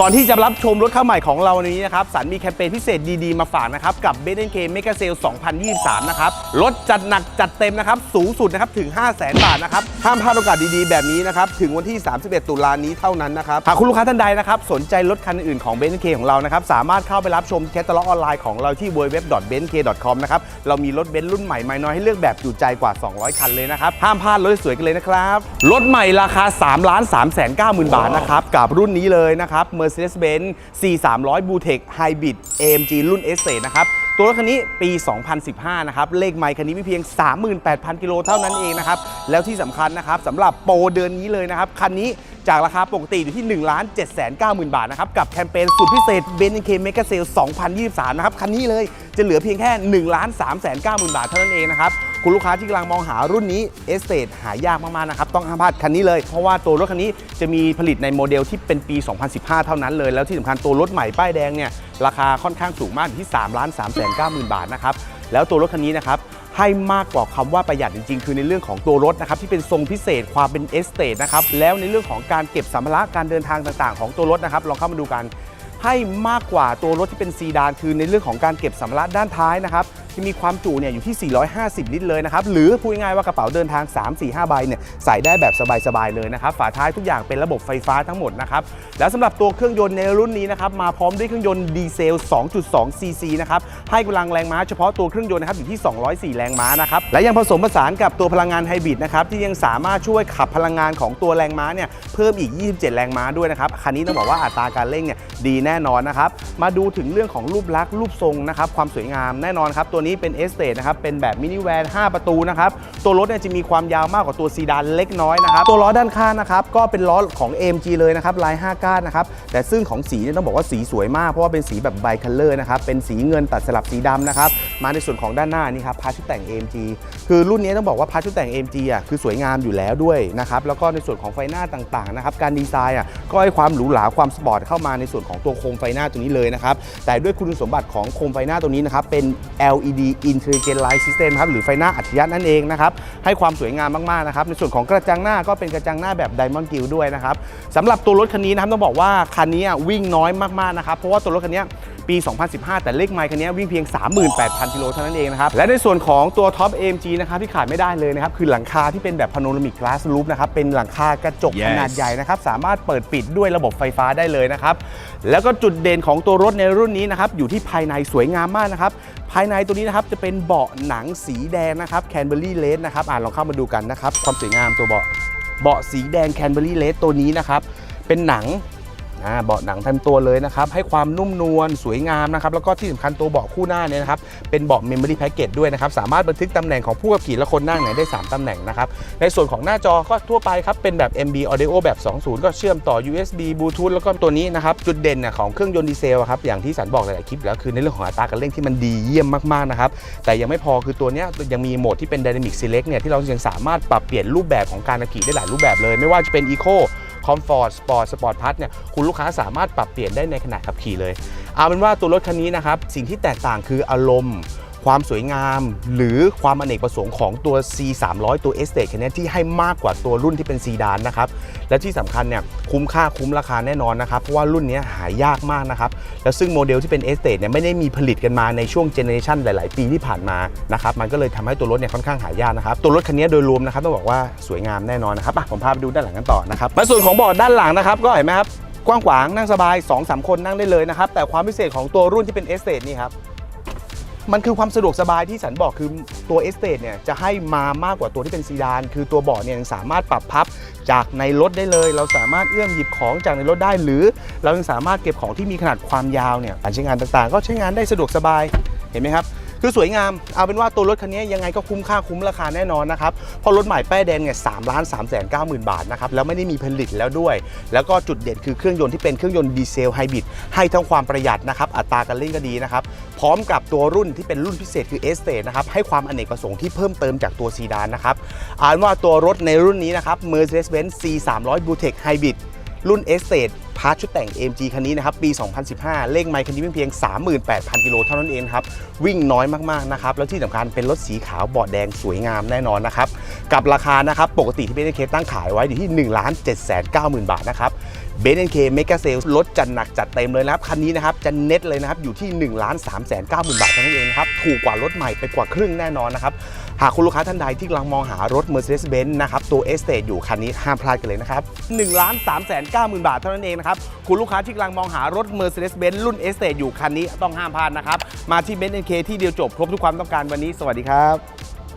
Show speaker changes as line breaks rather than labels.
ก่อนที่จะรับชมรถเข้าใหม่ของเราในนี้นะครับสันมีแคมเปญพิเศษดีๆ มาฝากนะครับ กับ b บ n k Mega Sale 2023 นะครับลดจัดหนักจัดเต็มนะครับ สูงสุดนะครับถึง 5 0 0 0 0 0 บาทนะครับ ห้ามพลาดโอกาสดีๆ แบบนี้นะครับ ถึงวันที่ 31 ตุลานี้เท่านั้นนะครับ หากคุณลูกค้าท่านใดนะครับ สนใจรถคันอื่นของ b บ n k ของเรานะครับ สามารถเข้าไปรับชมแคตตาล็อกออนไลน์ของเราที่ www.benk.com นะครับเรามีรถเบนซ์รุ่นใหม่ไม่น้อยให้เลือกแบบจุใจกว่า 200 คันเลยนะครับห้ามพลาดรถสวยกันเลยนะครับรถใหม่ราคา3 3 9 0 0 0 0 บาทนะครับกับรุ่นนี้เลยนะครับ Mercedes-Benz C300 b l u t e c h Hybrid AMG รุ่น S นะครับตัวรถคันนี้ปี 2015 นะครับ เลขไมค์คันนี้มีเพียง 38,000 กิโลเท่านั้นเองนะครับ แล้วที่สำคัญนะครับสำหรับโปรเดือนนี้เลยนะครับ คันนี้ จากราคาปกติอยู่ที่ 1 7 9 0 0 0 บาทนะครับกับแคมเปญสุดพิเศษ b e n k Mega Sale 2023 นะครับคันนี้เลยจะเหลือเพียงแค่ 1 3 9 0 0 0 0 บาทเท่านั้นเองนะครับคุณลูกค้าที่กำลังมองหารุ่นนี้เอสเตหายากมากๆนะครับต้องห้ามพลาดคันนี้เลยเพราะว่าตัวรถคันนี้จะมีผลิตในโมเดลที่เป็นปี 2015 เท่านั้นเลย แล้วที่สำคัญตัวรถใหม่ป้ายแดงเนี่ยราคาค่อนข้างสูงมากอยู่ที่3ล้าน3 9 0 0 0 0 บาทนะครับแล้วตัวรถคันนี้นะครับ ให้มากกว่าคำว่าประหยัดจริงๆ คือในเรื่องของตัวรถนะครับที่เป็นทรงพิเศษความเป็นเอสเตนะครับแล้วในเรื่องของการเก็บสัมภาระการเดินทางต่างๆ ของตัวรถนะครับลองเข้ามาดูกัน ให้มากกว่าตัวรถที่เป็นซีดานคือในเรื่องของการเก็บสัมภาระด้านท้ายนะครับที่มีความจุเนี่ยอยู่ที่ 450 ลิตรเลยนะครับ หรือพูดง่ายๆว่ากระเป๋าเดินทาง 3 4 5 ใบเนี่ยใส่ได้แบบสบายๆเลยนะครับ ฝาท้ายทุกอย่างเป็นระบบไฟฟ้าทั้งหมดนะครับ แล้วสำหรับตัวเครื่องยนต์ในรุ่นนี้นะครับ มาพร้อมด้วยเครื่องยนต์ดีเซล 2.2 cc นะครับ ให้กำลังแรงม้าเฉพาะตัวเครื่องยนต์นะครับอยู่ที่ 204 แรงม้านะครับ และยังผสมผสานกับตัวพลังงานไฮบริดนะครับที่ยังสามารถช่วยขับพลังงานของตัวแรงม้าเนี่ยเพิ่มอีก 27 แรงม้าด้วยนะครับคันนี้ต้องบอกว่าอัตราการเร่งเนี่ยดีแน่นอนนะครับ มาดูถึงเรื่องของรูปลักษณ์รูปทรงนะครับความสวยงามแน่นอนครับ ตัวนี้เป็นเอสเตนะครับเป็นแบบมินิแวน5 ประตูนะครับตัวรถเนี่ยจะมีความยาวมากกว่าตัวซีดานเล็กน้อยนะครับตัวล้อด้านข้างนะครับก็เป็นล้อของ AMG เลยนะครับลาย 5 ก้านนะครับแต่ซึ่งของสีเนี่ยต้องบอกว่าสีสวยมากเพราะว่าเป็นสีแบบไบคัลเลอร์นะครับเป็นสีเงินตัดสลับสีดำนะครับมาในส่วนของด้านหน้านี่ครับพาร์ชุดแต่ง AMG คือรุ่นนี้ต้องบอกว่าพาร์ชุดแต่ง AMG อะคือสวยงามอยู่แล้วด้วยนะครับแล้วก็ในส่วนของไฟหน้าต่างๆนะครับการดีไซน์อะก็ให้ความหรูหราความสปอร์ตเข้ามาในส่วนของตัวโคมไฟหน้าตัวนี้เลยนะครับ แต่ด้วยคุณสมบัติของโคมไฟหน้าตัวนี้นะครับ เป็น LED Intelligent Light System ครับ หรือไฟหน้าอัจฉริยะนั่นเองนะครับ ให้ความสวยงามมาก ๆ นะครับ ในส่วนของกระจังหน้าก็เป็นกระจังหน้าแบบ Diamond Gill ด้วยนะครับสำหรับตัวรถคันนี้นะครับต้องบอกว่าคันนี้วิ่งน้อยมาก ๆ นะครับ เพราะว่าตัวรถคันนี้ ปี 2015 แต่เลขไมค์คันนี้วิ่งเพียง 38,000กิโลเท่านั้นเองนะครับ และในส่วนของตัวท็อป AMG นะครับที่ขาดไม่ได้เลยนะครับ คือหลังคาที่เป็นแบบพาโนรามิก glass roof นะครับ เป็นหลังคากระจก
Yes
ขนาดใหญ่นะครับ สามารถเปิดปิดด้วยระบบไฟฟ้าได้เลยนะครับ แล้วก็จุดเด่นของตัวรถในรุ่นนี้นะครับ อยู่ที่ภายในสวยงามมากนะครับ ภายในตัวนี้นะครับจะเป็นเบาะหนังสีแดงนะครับแคนเบอรี่เลสนะครับอ่าลองเข้ามาดูกันนะครับความสวยงามตัวเบาะเบาะสีแดงแคนเบอรี่เลสตัวนี้นะครับเป็นหนัง อ่าเบาะหนังเต็มตัวเลยนะครับให้ความนุ่มนวลสวยงามนะครับแล้วก็ที่สำคัญตัวเบาะคู่หน้าเนี่ยนะครับเป็นเบาะ Memory Package ด้วยนะครับสามารถบันทึกตำแหน่งของผู้ขับขี่และคนนั่งเนี่ยได้ 3ตำแหน่งนะครับในส่วนของหน้าจอก็ทั่วไปครับเป็นแบบ MB Audio แบบ 20 ก็เชื่อมต่อ USB Bluetooth แล้วก็ตัวนี้นะครับจุดเด่นน่ยของเครื่องยนต์ดีเซลอะครับอย่างที่สันบอกหลายๆคลิปแล้วคือในเรื่องของอัตราการเร่งที่มันดีเยี่ยมมากๆนะครับแต่ยังไม่พอคือตัวนี้ยยังมีโหมดที่เป็น Dynamic Select เนี่ยที่เรายังสามารถปรับเปลี่ยนรูปแบบของการขับขี่ได้หลายรูปแบบเลย ไม่ว่าจะเป็น Eco คอมฟอร์ตสปอร์ตสปอร์ตพัทเนี่ยคุณลูกค้าสามารถปรับเปลี่ยนได้ในขณะขับขี่เลย เอาเป็นว่าตัวรถคันนี้นะครับสิ่งที่แตกต่างคืออารมณ์ ความสวยงาม หรือความอเนกประสงค์ของตัว C 3 0 0ตัว e s t a t e คันนี้ที่ให้มากกว่าตัวรุ่นที่เป็นซีดานนะครับและที่สำคัญเนี่ยคุ้มค่าคุ้มราคาแน่นอนนะครับเพราะว่ารุ่นนี้หายากมากนะครับแล้วซึ่งโมเดลที่เป็น e s t a t e เนี่ยไม่ได้มีผลิตกันมาในช่วงเจเนอเรชันหลาย ๆ ปีที่ผ่านมานะครับมันก็เลยทำให้ตัวรถเนี่ยค่อนข้างหายากนะครับตัวรถคันนี้โดยรวมนะครับต้องบอกว่าสวยงามแน่นอนนะครับผมพาไปดูด้านหลังกันต่อนะครับมาส่วนของเบาะด้านหลังนะครับก็เห็นไหมครับกว้างขวางนั่งสบาย 2-3 คนนั่งได้เลยนะครับแต่ความพิเศษของตัวรุ่นที่เป็น e s t a t e นี่ครับ มันคือความสะดวกสบายที่สันบอกคือตัวเอสเตดเนี่ยจะให้มามากกว่าตัวที่เป็นซีดาน คือตัวเบาะเนี่ยยังสามารถปรับพับจากในรถได้เลย เราสามารถเอื้อมหยิบของจากในรถได้ หรือเรายังสามารถเก็บของที่มีขนาดความยาวเนี่ยการใช้งานต่างๆ ก็ใช้งานได้สะดวกสบายเห็นไหมครับ คือสวยงาม เอาเป็นว่าตัวรถคันนี้ยังไงก็คุ้มค่าคุ้มราคาแน่นอนนะครับ เพราะรถใหม่ป้ายแดงเนี่ยสามล้านสามแสนเก้าหมื่นบาทนะครับ แล้วไม่ได้มีผลิตแล้วด้วย แล้วก็จุดเด่นคือเครื่องยนต์ที่เป็นเครื่องยนต์ดีเซลไฮบริดให้ทั้งความประหยัดนะครับ อัตราการเร่งก็ดีนะครับ พร้อมกับตัวรุ่นที่เป็นรุ่นพิเศษคือ S เ t นะครับ ให้ความอเนกประสงค์ที่เพิ่มเติมจากตัวซีดานนะครับอ่านว่าตัวรถในรุ่นนี้นะครับ Mercedes-Benz C 3 0 0 Bluetech Hybrid รุ่น S เ t พาร์ทชุดแต่ง AMG คันนี้นะครับปี 2015 เลขไมค์คันนี้เพียง 38,000 กิโลเท่านั้นเองครับวิ่งน้อยมากๆนะครับแล้วที่สำคัญเป็นรถสีขาวเบาะแดงสวยงามแน่นอนนะครับกับราคานะครับปกติที่เบนเคตั้งขายไว้อยู่ที่1 7 9 0 0 0 0 บาทนะครับเบนเคเมกาเซลลดจัดหนักจัดเต็มเลยนะครับคันนี้นะครับจะเน็ตเลยนะครับอยู่ที่1 3 9 0 0 0 0 บาทเท่านั้นเองครับถูกกว่ารถใหม่ไปกว่าครึ่งแน่นอนนะครับหากคุณลูกค้าท่านใดที่กำลังมองหารถ Mercedes-Benz นะครับตัว e s t a t e อยู่คันนี้ห้ามพลาดกันเลยนะครับ1 3 9หมื่นบาทเท่านั้นเองนะครับคุณลูกค้าที่กำลังมองหารถ Mercedes-Benz รุ่น e s t a t e อยู่คันนี้ต้องห้ามพลาดนะครับ มาที่ Benz NK ที่เดียวจบครบทุกความต้องการวันนี้ สวัสดีครับ